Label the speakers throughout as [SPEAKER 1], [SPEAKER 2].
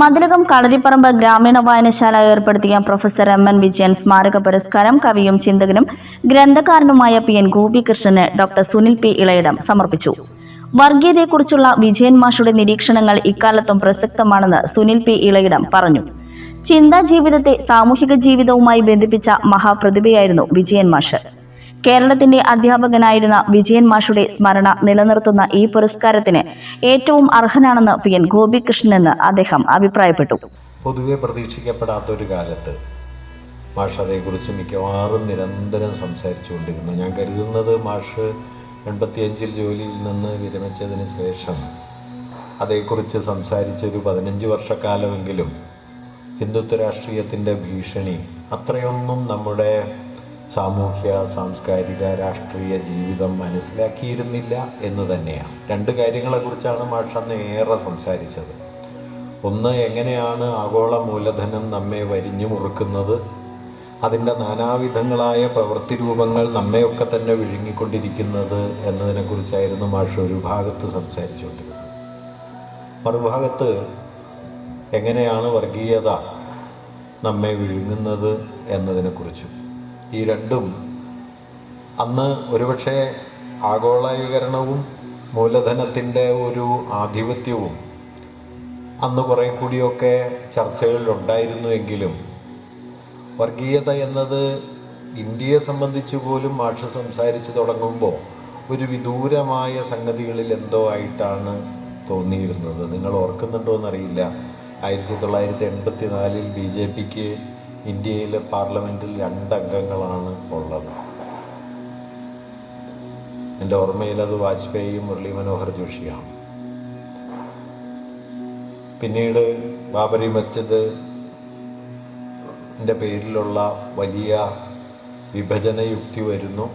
[SPEAKER 1] മതിലകം കളരിപ്പറമ്പ് ഗ്രാമീണ വായനശാല ഏർപ്പെടുത്തിയ പ്രൊഫസർ എം എൻ വിജയൻ സ്മാരക പുരസ്കാരം കവിയും ചിന്തകനും ഗ്രന്ഥകാരനുമായ പി എൻ ഗോപികൃഷ്ണന് ഡോക്ടർ സുനിൽ പി ഇളയിടം സമർപ്പിച്ചു. വർഗീയതയെക്കുറിച്ചുള്ള വിജയൻ മാഷുടെ നിരീക്ഷണങ്ങൾ ഇക്കാലത്തും പ്രസക്തമാണെന്ന് സുനിൽ പി ഇളയിടം പറഞ്ഞു. ചിന്താ ജീവിതത്തെ സാമൂഹിക ജീവിതവുമായി ബന്ധിപ്പിച്ച മഹാപ്രതിഭയായിരുന്നു വിജയൻ മാഷ്. കേരളത്തിന്റെ അധ്യാപകനായിരുന്ന വിജയൻ മാഷുടെ സ്മരണ നിലനിർത്തുന്ന ഈ പുരസ്കാരത്തിന് ഏറ്റവും അർഹനാണെന്ന് പി എൻ ഗോപികൃഷ്ണനെന്ന് അദ്ദേഹം അഭിപ്രായപ്പെട്ടു.
[SPEAKER 2] പൊതുവെ പ്രതീക്ഷിക്കപ്പെടാത്ത ഒരു കാലത്ത് മാഷ് അതേക്കുറിച്ച് മിക്കവാറും നിരന്തരം സംസാരിച്ചുകൊണ്ടിരുന്നു. ഞാൻ കരുതുന്നത് മാഷ് എൺപത്തിയഞ്ചിൽ ജോലിയിൽ നിന്ന് വിരമിച്ചതിന് ശേഷം അതേക്കുറിച്ച് സംസാരിച്ചൊരു പതിനഞ്ച് വർഷക്കാലമെങ്കിലും ഹിന്ദുത്വ രാഷ്ട്രീയത്തിന്റെ ഭീഷണി അത്രയൊന്നും നമ്മുടെ സാമൂഹ്യ സാംസ്കാരിക രാഷ്ട്രീയ ജീവിതം മനസ്സിലാക്കിയിരുന്നില്ല എന്ന് തന്നെയാണ്. രണ്ട് കാര്യങ്ങളെക്കുറിച്ചാണ് മാഷ് അന്ന് ഏറെ സംസാരിച്ചത്. ഒന്ന് എങ്ങനെയാണ് ആഗോള മൂലധനം നമ്മെ വരിഞ്ഞു മുറുക്കുന്നത്? അതിന്റെ നാനാവിധങ്ങളായ പ്രവൃത്തി രൂപങ്ങൾ നമ്മെയൊക്കെ തന്നെ വിഴുങ്ങിക്കൊണ്ടിരിക്കുന്നത് എന്നതിനെക്കുറിച്ചായിരുന്നു മാഷ് ഒരു ഭാഗത്ത് സംസാരിച്ചുകൊണ്ടിരുന്നത്. മറുഭാഗത്ത് എങ്ങനെയാണ് വർഗീയത നമ്മെ വിഴുങ്ങുന്നത് എന്നതിനെക്കുറിച്ചും ഈ രണ്ടും അന്ന് ഒരുപക്ഷെ ആഗോളീകരണവും മൂലധനത്തിന്റെ ഒരു ആധിപത്യവും അന്ന് കുറേ കൂടിയൊക്കെ ചർച്ചകളിലുണ്ടായിരുന്നു എങ്കിലും വർഗീയത എന്നത് ഇന്ത്യയെ സംബന്ധിച്ച് പോലും മാഷ് സംസാരിച്ച് തുടങ്ങുമ്പോൾ ഒരു വിദൂരമായ സംഗതികളിൽ എന്തോ ആയിട്ടാണ് തോന്നിയിരുന്നത്. നിങ്ങൾ ഓർക്കുന്നുണ്ടോ എന്നറിയില്ല. ആയിരത്തി തൊള്ളായിരത്തി എൺപത്തി നാലിൽ ബി ജെ പിക്ക് ഇന്ത്യയിലെ പാർലമെന്റിൽ രണ്ടംഗങ്ങളാണ് ഉള്ളത്. എന്റെ ഓർമ്മയിൽ അത് വാജ്പേയിയും മുരളി മനോഹർ ജോഷിയാണ്. പിന്നീട് ബാബരി മസ്ജിദ് പേരിലുള്ള വലിയ വിഭജന യുക്തി വരുന്നു.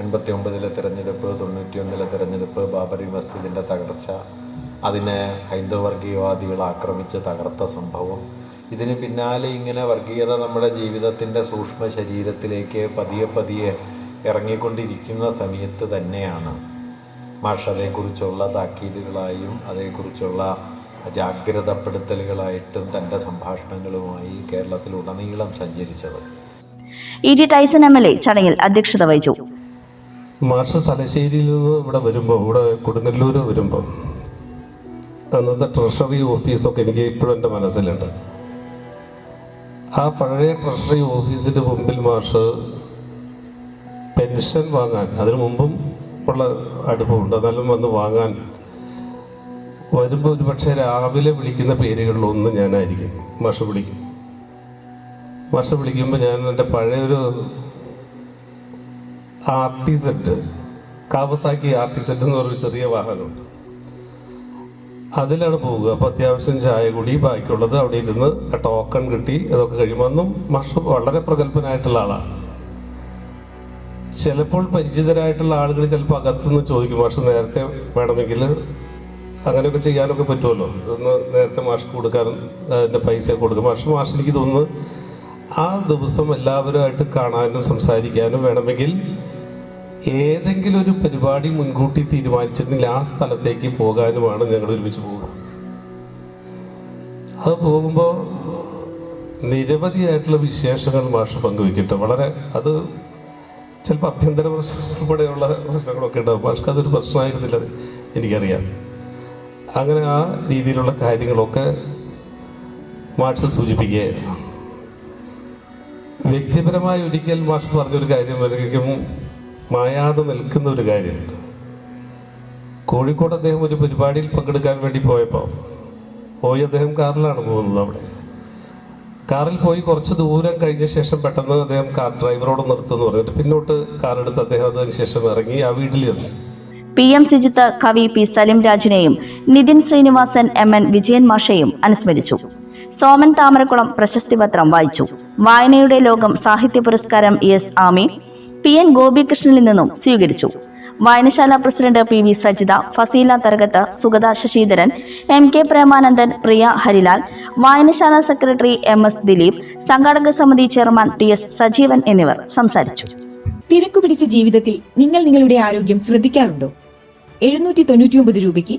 [SPEAKER 2] എൺപത്തി ഒമ്പതിലെ തിരഞ്ഞെടുപ്പ് തൊണ്ണൂറ്റിയൊന്നിലെ തിരഞ്ഞെടുപ്പ് ബാബരി മസ്ജിദിന്റെ തകർച്ച അതിനെ ഹൈന്ദവർഗീയവാദികൾ ആക്രമിച്ച് തകർത്ത സംഭവം. ഇതിന് പിന്നാലെ ഇങ്ങനെ വർഗീയത നമ്മുടെ ജീവിതത്തിന്റെ സൂക്ഷ്മ ശരീരത്തിലേക്ക് പതിയെ പതിയെ ഇറങ്ങിക്കൊണ്ടിരിക്കുന്ന സമയത്ത് തന്നെയാണ്. മാഷ് അതേക്കുറിച്ചുള്ള താക്കീതുകളായും അതേക്കുറിച്ചുള്ള ജാഗ്രതപ്പെടുത്തലുകളായിട്ടും തന്റെ സംഭാഷണങ്ങളുമായി കേരളത്തിലുടനീളം സഞ്ചരിച്ചത്
[SPEAKER 1] E T Tyson M L A ചടങ്ങിൽ അധ്യക്ഷത വഹിച്ചു.
[SPEAKER 3] മാഷ് തലശ്ശേരിയിൽ നിന്ന് ഇവിടെ വരുമ്പോൾ ഇവിടെ കൊടുങ്ങല്ലൂർ വരുമ്പോൾ അന്നത്തെ ട്രഷറി ഓഫീസൊക്കെ എനിക്ക് ഇപ്പോഴും എന്റെ മനസ്സിലുണ്ട്. ആ പഴയ ട്രഷറി ഓഫീസിന് മുമ്പിൽ മാഷ് പെൻഷൻ വാങ്ങാൻ അതിനു മുമ്പും ഉള്ള അടുപ്പമുണ്ട്. എന്നാലും വന്ന് വാങ്ങാൻ വരുമ്പോൾ ഒരു പക്ഷേ രാവിലെ വിളിക്കുന്ന പേരുകളിലൊന്ന് ഞാനായിരിക്കും. മാഷ് വിളിക്കും. മാഷ് വിളിക്കുമ്പോൾ ഞാൻ എന്റെ പഴയൊരു ആർട്ടിസെറ്റ് കാവസാക്കി ആർട്ടിസെറ്റ് എന്ന് പറഞ്ഞൊരു ചെറിയ വാഹനമുണ്ട്. അതിലാണ് പോവുക. അപ്പോൾ അത്യാവശ്യം ചായ കൂടി ബാക്കിയുള്ളത് അവിടെ ഇരുന്ന് ടോക്കൺ കിട്ടി അതൊക്കെ കഴിയുമ്പോൾ അന്നും മാഷ് വളരെ പ്രഗത്ഭനായിട്ടുള്ള ആളാണ്. ചിലപ്പോൾ പരിചിതരായിട്ടുള്ള ആളുകൾ ചിലപ്പോൾ അകത്തുനിന്ന് ചോദിക്കും മാഷ് നേരത്തെ വേണമെങ്കിൽ അങ്ങനെയൊക്കെ ചെയ്യാനൊക്കെ പറ്റുമല്ലോ? ഇതൊന്ന് നേരത്തെ മാഷ് കൊടുക്കാൻ അതിന്റെ പൈസ കൊടുക്കും. മാഷ് മാഷ് എനിക്ക് തോന്നുന്നു ആ ദിവസം എല്ലാവരുമായിട്ട് കാണാനും സംസാരിക്കാനും വേണമെങ്കിൽ ഏതെങ്കിലും ഒരു പരിപാടി മുൻകൂട്ടി തീരുമാനിച്ചിട്ടുണ്ടെങ്കിൽ ആ സ്ഥലത്തേക്ക് പോകാനുമാണ് ഞങ്ങൾ ഒരുമിച്ച് പോകുക. അത് പോകുമ്പോൾ നിരവധിയായിട്ടുള്ള വിശേഷങ്ങൾ മാഷ് പങ്കുവെക്കട്ടെ. വളരെ അത് ചിലപ്പോൾ അഭ്യന്തര പ്രശ്നം ഉൾപ്പെടെയുള്ള പ്രശ്നങ്ങളൊക്കെ ഉണ്ടാവും. മാഷ്ക്ക് അതൊരു പ്രശ്നമായിരുന്നില്ല എനിക്കറിയാം. അങ്ങനെ ആ രീതിയിലുള്ള കാര്യങ്ങളൊക്കെ മാഷ് സൂചിപ്പിക്കുകയായിരുന്നു. വ്യക്തിപരമായി ഒരിക്കൽ മാഷ് പറഞ്ഞൊരു കാര്യം ഒരിക്കലും മായാതെ നിൽക്കുന്ന ഒരു കാര്യമുണ്ട്. കോഴിക്കോട് അദ്ദേഹം ഒരു പരിപാടിയിൽ പങ്കെടുക്കാൻ വേണ്ടി പോയപ്പോൾ പോയി അദ്ദേഹം കാറിലാണ് പോകുന്നത് അവിടെ. കാറിൽ പോയി കുറച്ച് ദൂരം കഴിഞ്ഞ ശേഷം പെട്ടെന്ന് അദ്ദേഹം കാർ ഡ്രൈവറോട് നിർത്തുന്നു പറഞ്ഞിട്ട് പിന്നോട്ട് കാർ എടുത്ത് അദ്ദേഹം അതിന് ശേഷം ഇറങ്ങി ആ വീട്ടിൽ ചെന്നു.
[SPEAKER 1] പി എം സിജിത്ത് കവി പി സലിം രാജിനെയും നിതിൻ ശ്രീനിവാസൻ എം എൻ വിജയൻ മാഷയും അനുസ്മരിച്ചു. സോമൻ താമരക്കുളം പ്രശസ്തി പത്രം വായിച്ചു. വായനയുടെ ലോകം സാഹിത്യ പുരസ്കാരം എസ് ആമി പി എൻ ഗോപികൃഷ്ണനിൽ നിന്നും സ്വീകരിച്ചു. വായനശാല president P V Sajitha Faseela Tharakath Sugatha Sasidharan M K Premanandan Priya Harilal വായനശാല സെക്രട്ടറി എം എസ് ദിലീപ് സംഘാടക സമിതി ചെയർമാൻ ടി എസ് സജീവൻ എന്നിവർ സംസാരിച്ചു.
[SPEAKER 4] തിരക്കുപിടിച്ച ജീവിതത്തിൽ നിങ്ങൾ നിങ്ങളുടെ ആരോഗ്യം ശ്രദ്ധിക്കാറുണ്ടോ? എഴുന്നൂറ്റി തൊണ്ണൂറ്റിയൊമ്പത് രൂപയ്ക്ക്